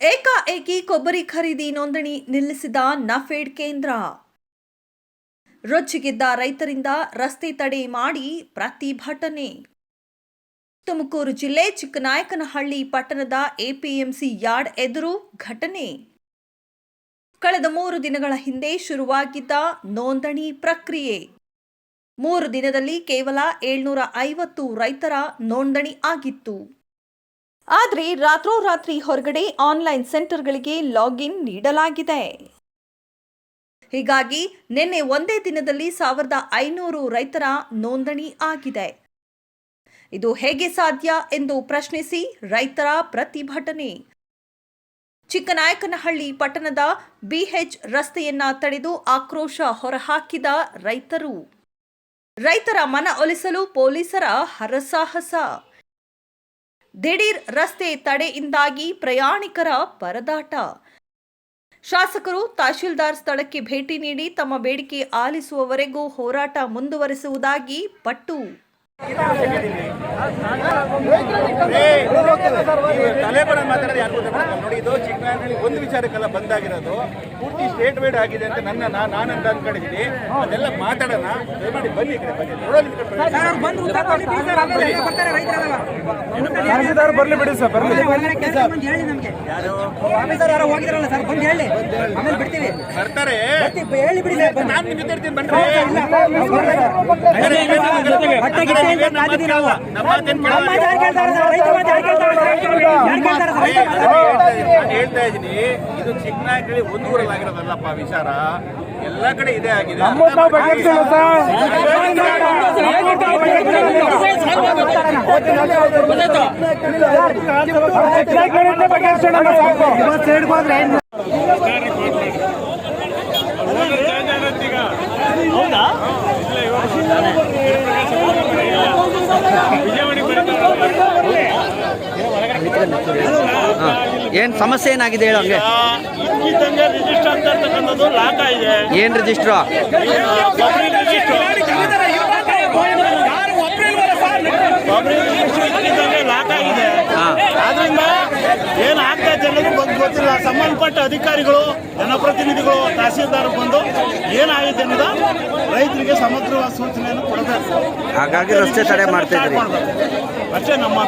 ಏಕಾಏಕಿ ಕೊಬ್ಬರಿ ಖರೀದಿ ನೋಂದಣಿ ನಿಲ್ಲಿಸಿದ ನಫೆಡ್ ಕೇಂದ್ರ. ರೊಚ್ಚಿಗಿದ್ದ ರೈತರಿಂದ ರಸ್ತೆ ತಡೆ ಮಾಡಿ ಪ್ರತಿಭಟನೆ. ತುಮಕೂರು ಜಿಲ್ಲೆ ಚಿಕ್ಕನಾಯಕನಹಳ್ಳಿ ಪಟ್ಟಣದ ಎಪಿಎಂಸಿ ಯಾರ್ಡ್ ಎದುರು ಘಟನೆ. ಕಳೆದ ಮೂರು ದಿನಗಳ ಹಿಂದೆ ಶುರುವಾಗಿದ್ದ ನೋಂದಣಿ ಪ್ರಕ್ರಿಯೆ. ಮೂರು ದಿನದಲ್ಲಿ ಕೇವಲ ಏಳ್ನೂರ ಐವತ್ತು ರೈತರ ನೋಂದಣಿ ಆಗಿತ್ತು. ಆದರೆ ರಾತ್ರೋರಾತ್ರಿ ಹೊರಗಡೆ ಆನ್ಲೈನ್ ಸೆಂಟರ್ಗಳಿಗೆ ಲಾಗಿನ್ ನೀಡಲಾಗಿದೆ. ಹೀಗಾಗಿ ನಿನ್ನೆ ಒಂದೇ ದಿನದಲ್ಲಿ ಸಾವಿರದ ಐನೂರು ರೈತರ ನೋಂದಣಿ ಆಗಿದೆ. ಇದು ಹೇಗೆ ಸಾಧ್ಯ ಎಂದು ಪ್ರಶ್ನಿಸಿ ರೈತರ ಪ್ರತಿಭಟನೆ. ಚಿಕ್ಕನಾಯಕನಹಳ್ಳಿ ಪಟ್ಟಣದ ಬಿಎಚ್ ರಸ್ತೆಯನ್ನ ತಡೆದು ಆಕ್ರೋಶ ಹೊರಹಾಕಿದ ರೈತರು. ರೈತರ ಮನ ಒಲಿಸಲು ಪೊಲೀಸರ ಹರಸಾಹಸ. ದಿಢೀರ್ ರಸ್ತೆ ತಡೆಯಿಂದಾಗಿ ಪ್ರಯಾಣಿಕರ ಪರದಾಟ. ಶಾಸಕರು ತಹಶೀಲ್ದಾರ್ ಸ್ಥಳಕ್ಕೆ ಭೇಟಿ ನೀಡಿ ತಮ್ಮ ಬೇಡಿಕೆ ಆಲಿಸುವವರೆಗೂ ಹೋರಾಟ ಮುಂದುವರಿಸುವುದಾಗಿ ಪಟ್ಟು. ತಲೆಬರ ಮಾತಾಡೋದು ಯಾರು ನೋಡಿ ಇದು ಚಿಕ್ಕನಾಗಲಿ ಒಂದು ವಿಚಾರಕ್ಕೆಲ್ಲ ಬಂದಾಗಿರೋದು. ಪೂರ್ತಿ ಸ್ಟೇಟ್ ವೈಡ್ ಆಗಿದೆ ಅಂತ ನನ್ನ ನಾ- ನಾನಂತ ಅನ್ಕೊಂಡಿದ್ದೀನಿ. ಅದೆಲ್ಲ ಮಾತಾಡೋಣ. ದಯಮಾಡಿ ಬನ್ನಿ ಈ ಕಡೆ ಬನ್ನಿ. ನೋಡೋಣ ಬನ್ನಿ. ತಹಸೀಲ್ದಾರ್ ಬರ್ಲಿ ಬಿಡಿ ಸರ್ ಬರ್ಲಿ. ಹೇಳಿ ನಮ್ಗೆ. ಆಫೀಸರ್ ಯಾರೋ ಹೋಗಿದ್ರಲ್ಲ ಸರ್ ಬಂದು ಹೇಳಿ. ಆಮೇಲೆ ಬಿಡ್ತೀವಿ. ಬರ್ತಾರೆ. ಹೇಳಿ ಬಿಡಿ ಸರ್ ನಾನು ಬನ್ನಿ ನಮ್ಮ ಮಾತೇನ್ ನಮ್ಮ ಮಾತು ಹೇಳ್ತಾ ಇದ್ದೀನಿ ಇದು ಚಿಕ್ಕನಾಗಲಿ ಒಂದು ಊರಲ್ಲಿ ಆಗಿರೋದಲ್ಲಪ್ಪ ವಿಚಾರ. ಎಲ್ಲ ಕಡೆ ಇದೇ ಆಗಿದೆ. ನಮ್ಮದು ಸಾಕು ಏನ್ ಸಮಸ್ಯೆ ಏನಾಗಿದೆ ಹೇಳು ಹಂಗೆ? ಇದ್ದಂಗೆ ರಿಜಿಸ್ಟರ್ ಅಂತ ಇರ್ತಕ್ಕಂಥದ್ದು ಇದೆ ಏನ್ register public register public register ಇದ್ದಂಗೆ ಲಾಕ್ ಆಗಿದೆ ಹಾ. ಆದ್ರಿಂದ ಏನ್ ಆಗ್ತಾ ಇದೆ ಅನ್ನೋದು ಬಗ್ಗೆ ಗೊತ್ತಿಲ್ಲ ಸಂಬಂಧಪಟ್ಟ ಅಧಿಕಾರಿಗಳು ಜನಪ್ರತಿನಿಧಿಗಳು ತಹಸೀಲ್ದಾರ್ ಬಂದು ಏನಾಗಿದೆ ಅನ್ನೋದು ರೈತರಿಗೆ ಸಮಗ್ರವಾದ ಸೂಚನೆಯನ್ನು ಕೊಡಬೇಕು ಹಾಗಾಗಿ ರಸ್ತೆ ತಡೆ ಮಾಡ್ತಾ ಇದ್ರಿ ಅಷ್ಟೇ ನಮ್ಮ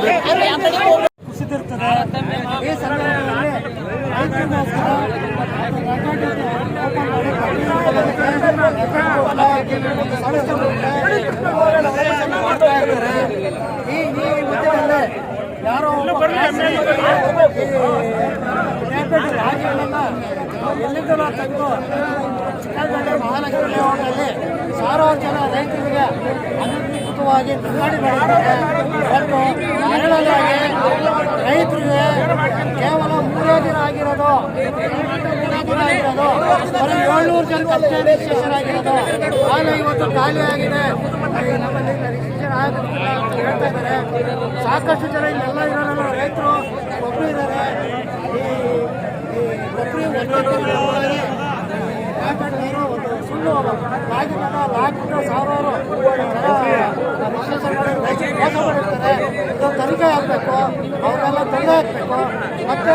ಬೇಡಿಕೆ ಈ ಸಂದರ್ಭದಲ್ಲಿ ಮಾಡ್ತಾ ಇದ್ದಾರೆ. ಈ ಯಾರೋ ರಾಜ್ಯಗಳನ್ನ ಎಲ್ಲಿಂದಲೋ ಸಾವಿರಾರು ಜನ ರೈತರಿಗೆ ಅನಧಿಕೃತವಾಗಿ ನೋಂದಣಿ ಮಾಡಿದ್ದಾರೆ ಎರಡನೇದಾಗಿ ರೈತರಿಗೆ ಕೇವಲ ಮೂರೇ ದಿನ ಆಗಿರೋದು. ಆಗಿರೋದು ಬರೀ ಏಳ್ನೂರು ಜನ ಆಗಿರೋದು. ಆದರೆ ಇವತ್ತು ಖಾಲಿ ಆಗಿದೆ. ನಮ್ಮಲ್ಲಿ ರಿಜಿಸ್ಟ್ರೇಷನ್ ಅಂತ ಹೇಳ್ತಾ ಇದ್ದಾರೆ. ಸಾಕಷ್ಟು ಜನ ಇಲ್ಲೆಲ್ಲ ಇರೋಲ್ಲ ರೈತರು. ಒಬ್ಬರು ಇದ್ದಾರೆ. ಯಾಕಂದ್ರೆ ಒಂದು ಸುಳ್ಳು ಆಗಿದ್ದಾಗ ಲಾಕ್ಬಿಟ್ಟು ಸಾವಿರಾರು. ಜನ ಮೋಸ ಮಾಡಿರ್ತಾರೆ. ತನಿಖೆ ಆಗಬೇಕು. ಅವರೆಲ್ಲ ದಂಡ ಹಾಕಬೇಕು. ಮತ್ತೆ